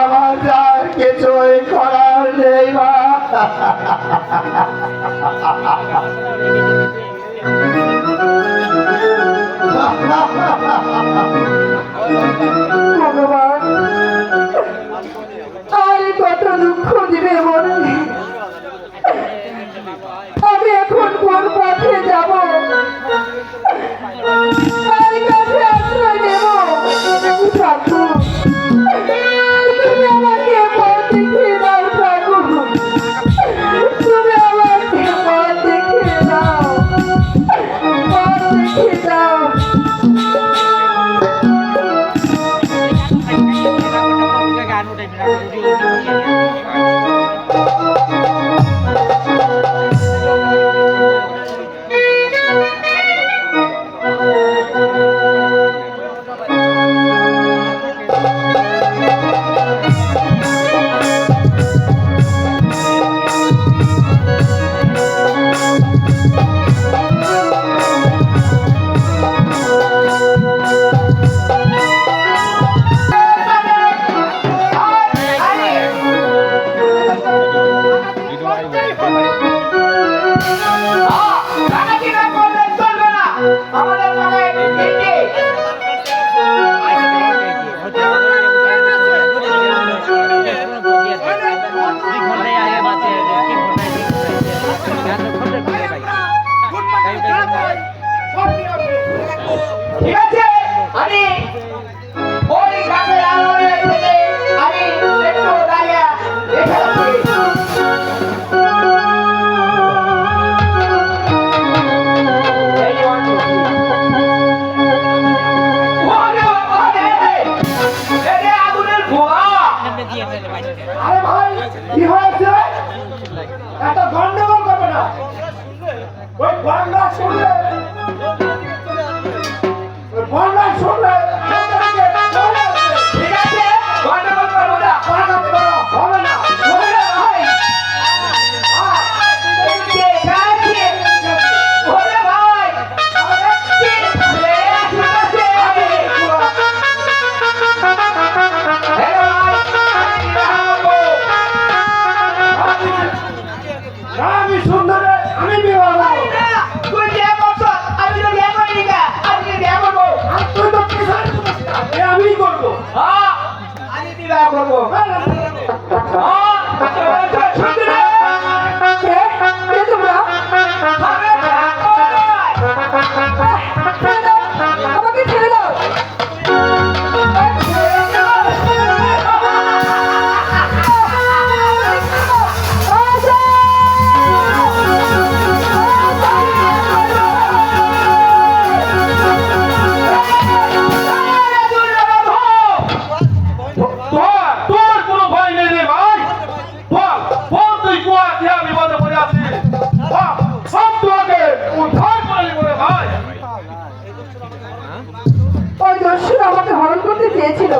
আমার যার কিছুই করার নেই মা। ভগবান আর কত দুঃখ দিবে মনে ঠিক আছে? আমি তুই বিপদে পড়ে আছি সব তোমাকে উদ্ধার করে নিব ভাই। ওই দস্যু আমাকে হরণ করতে চেয়েছিল।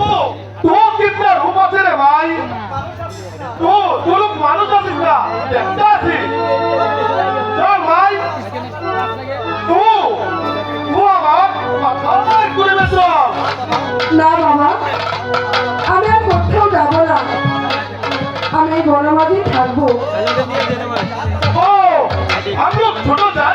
ও তো কিতনা রূপ আছে রে ভাই তো তুই লোক মানুষ আছিস না দেখতে আছিস চল ভাই তু তু আমার মাথায় করে বেশ না বাবা আমি আর কোথাও যাব না আমি এই বনমাঝেই থাকবো ও हम लोग ছোট জাতুয়া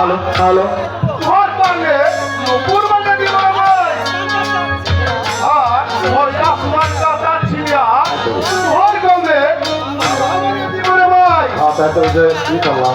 আলো আলো ঘর বাংলে নকুর বাংলা দি বড় ভাই আর ঘর আসমান কা তার ছিয়া ঘর গমলে আতা তো যে কি করলাম?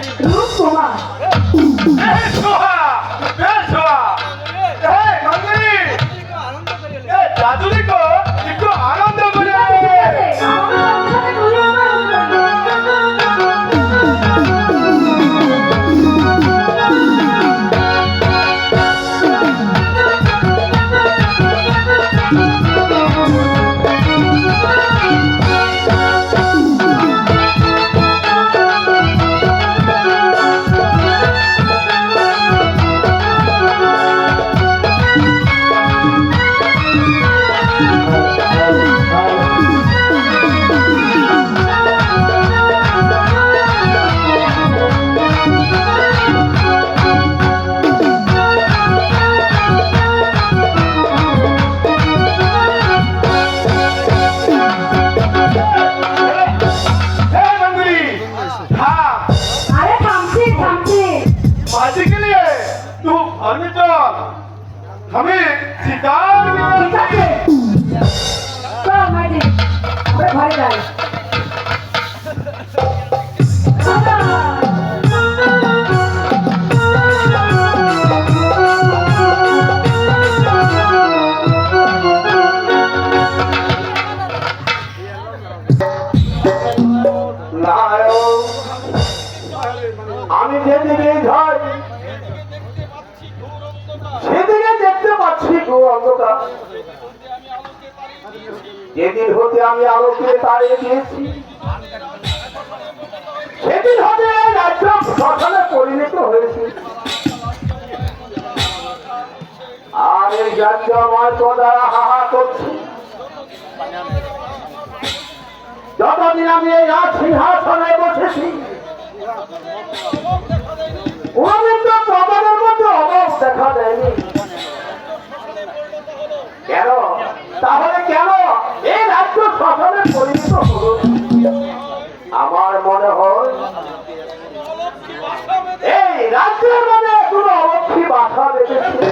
রূপ কুমার অন্ধকার। যেদিন হতে আমি আলোকে তাড়িয়ে দিয়েছি, সেদিন হতে রাজ্য পরিণত হয়েছে। আর এই রাজ্য আমার তো দ্বারা হাহা যতদিন আমি এই রাজ সিংহাসনে বসেছি কোনদিন তো মধ্যে অভাব দেখা দেয়নি কেন তাহলে কেন? এই রাজ্য শাসনে পরিণত হলো আমার মনে হয় এই রাজ্যের মধ্যে কোনো অবক্ষী বাসা বেঁধেছে।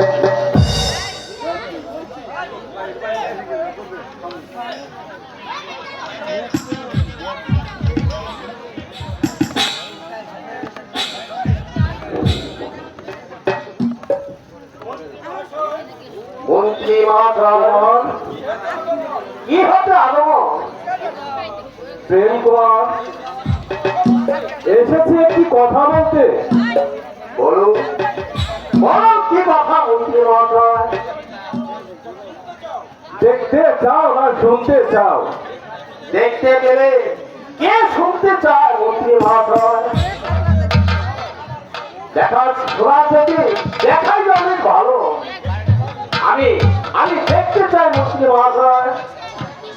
মন্ত্রী মহাশয় কি হতে আগমন প্রেম কুমার, এসেছি একটি কথা বলতে। বলুন বলো কি কথা মন্ত্রী মহাশয় দেখতে চাও না শুনতে চাও? দেখতে গেলে কে শুনতে চায় মন্ত্রী মহাশয় দেখা শোনা থেকে দেখাই অনেক ভালো। আমি আমি দেখতে চাই মন্ত্রী মহাশয়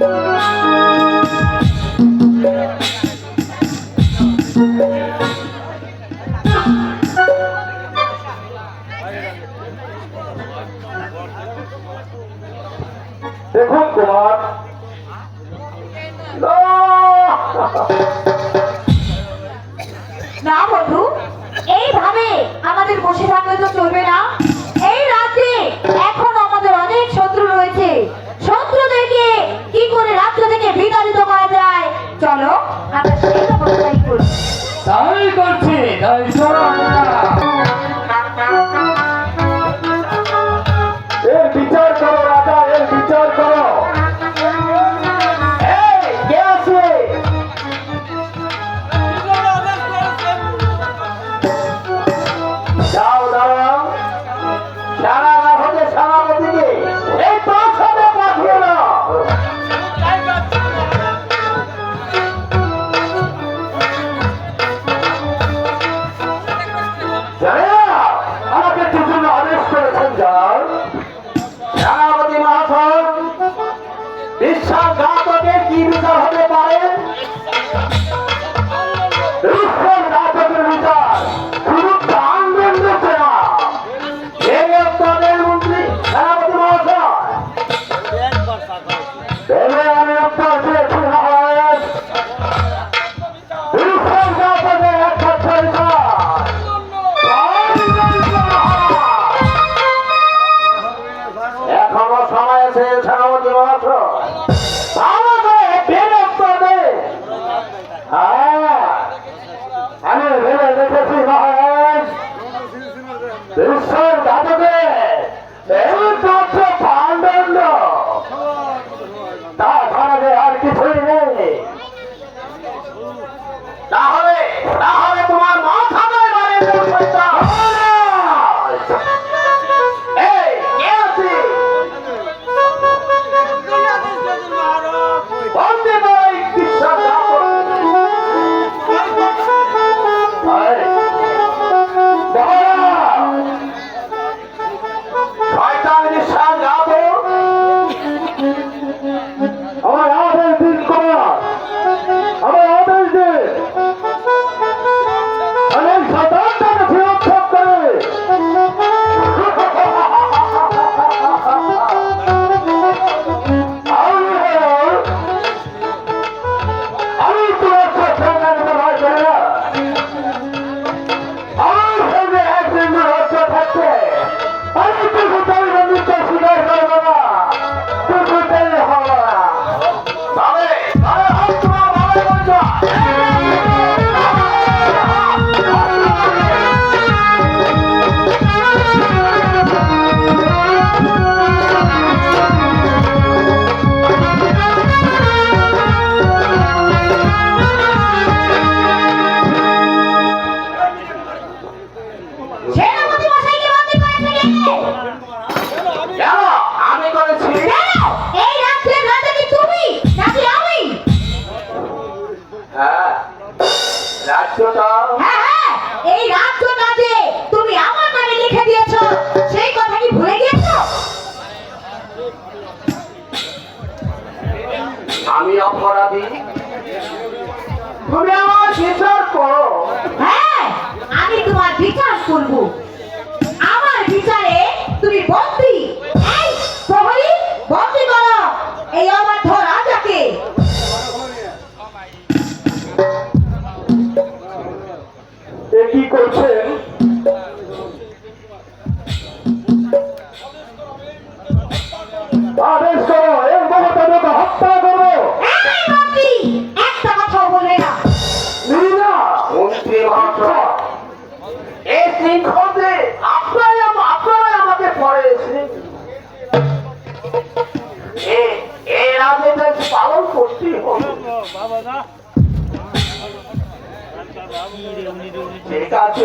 না বন্ধু এইভাবে আমাদের বসে থাকলে তো চলবে না। করে রাজ্য থেকে বিতাড়িত করা যায়। চলো আমরা সেই অবস্থাই করি। তাই করছি তাই ঠিক আছে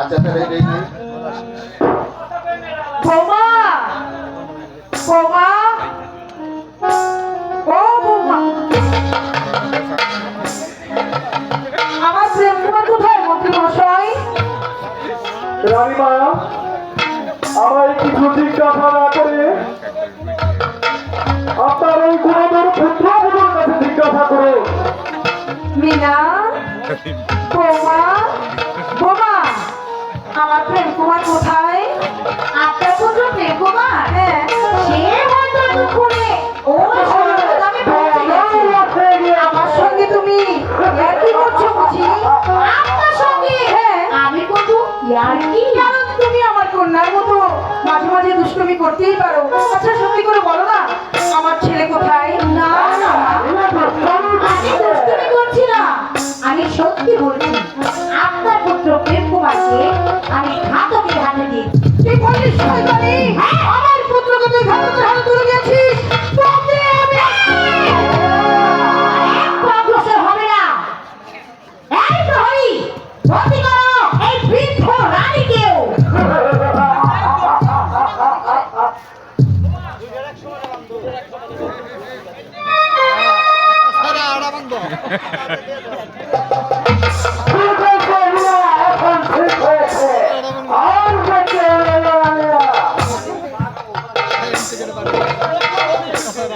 আচ্ছা, আচ্ছা তাহলে এই বোমা! বোমা! ও বোমা! আমার প্রেম কুমার কোথায় মন্ত্রী মশাই রানীমা আমায় কিছু জিজ্ঞাসা না মিনা? তুমি আমার কন্যার মতো? মাঝে মাঝে দুষ্টুমি করতেই পারো। আচ্ছা সত্যি করে বলো না আমার ছেলে কোথায়? না আমি করছি না। আমি সত্যি বলছি আপনার পুত্র প্রেম কুমারকে আমি ঘাতকের হাতে দিয়েছি। তুই বলিস আমার পুত্রকে তুই ঘাতকের হাতে তুলে গেছিস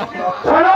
শোনো